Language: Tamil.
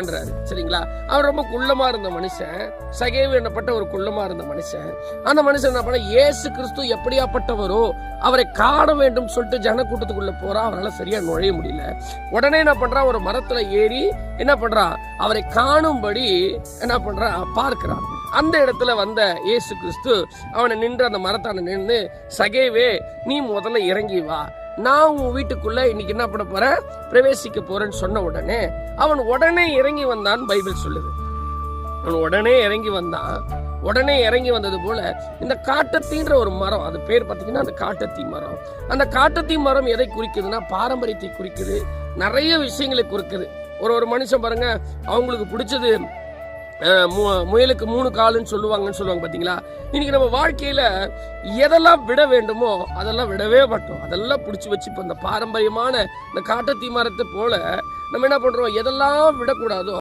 பண்றாரு. சரிங்களா? அவன் ரொம்ப குள்ளமா இருந்த மனுஷன் சகேவு என்னப்பட்ட ஒரு குள்ளமா இருந்த மனுஷன். அந்த மனுஷன் என்ன பண்ண ஏசு கிறிஸ்து எப்படியாப்பட்டவரோ அவரை காண வேண்டும் சொல்லிட்டு ஜனக்கூட்டத்துக்குள்ள போறான் அவரால சரியா நுழைய முடியல. உடனே என்ன பண்றான் ஒரு மரத்துல ஏறி என்ன பண்றான் அவரை காணும்படி என்ன பண்றான் பார்க்கிறான். அந்த இடத்துல வந்த இயேசு கிறிஸ்து அவனை நின்று அந்த மரத்தான நின்று சகேவே நீ முதல்ல இறங்கி வா. நான் உன் வீட்டுக்குள்ள இன்னைக்கு என்ன பண்ண போறேன்? பிரவேசிக்க போறேன்னு சொன்ன உடனே அவன் உடனே இறங்கி வந்தான் பைபிள் சொல்லுது. அவன் உடனே இறங்கி வந்தான். உடனே இறங்கி வந்தது போல இந்த காட்டத்தின்ற ஒரு மரம் அது பேர் பார்த்தீங்கன்னா அந்த காட்டத்தீ மரம். அந்த காட்டத்தீ மரம் எதை குறிக்குதுன்னா பாரம்பரியத்தை குறிக்குது. நிறைய விஷயங்களை குறிக்குது. ஒரு ஒரு மனுஷன் பாருங்க அவங்களுக்கு பிடிச்சது முயலுக்கு மூணு காலுன்னு சொல்லுவாங்கன்னு சொல்லுவாங்க பார்த்தீங்களா இன்னைக்கு நம்ம வாழ்க்கையில் எதெல்லாம் விட வேண்டுமோ அதெல்லாம் விடவே மாட்டோம். அதெல்லாம் பிடிச்சி வச்சு இப்போ இந்த பாரம்பரியமான இந்த காட்டத்தீ மரத்தை போல நம்ம என்ன பண்ணுறோம் எதெல்லாம் விடக்கூடாதோ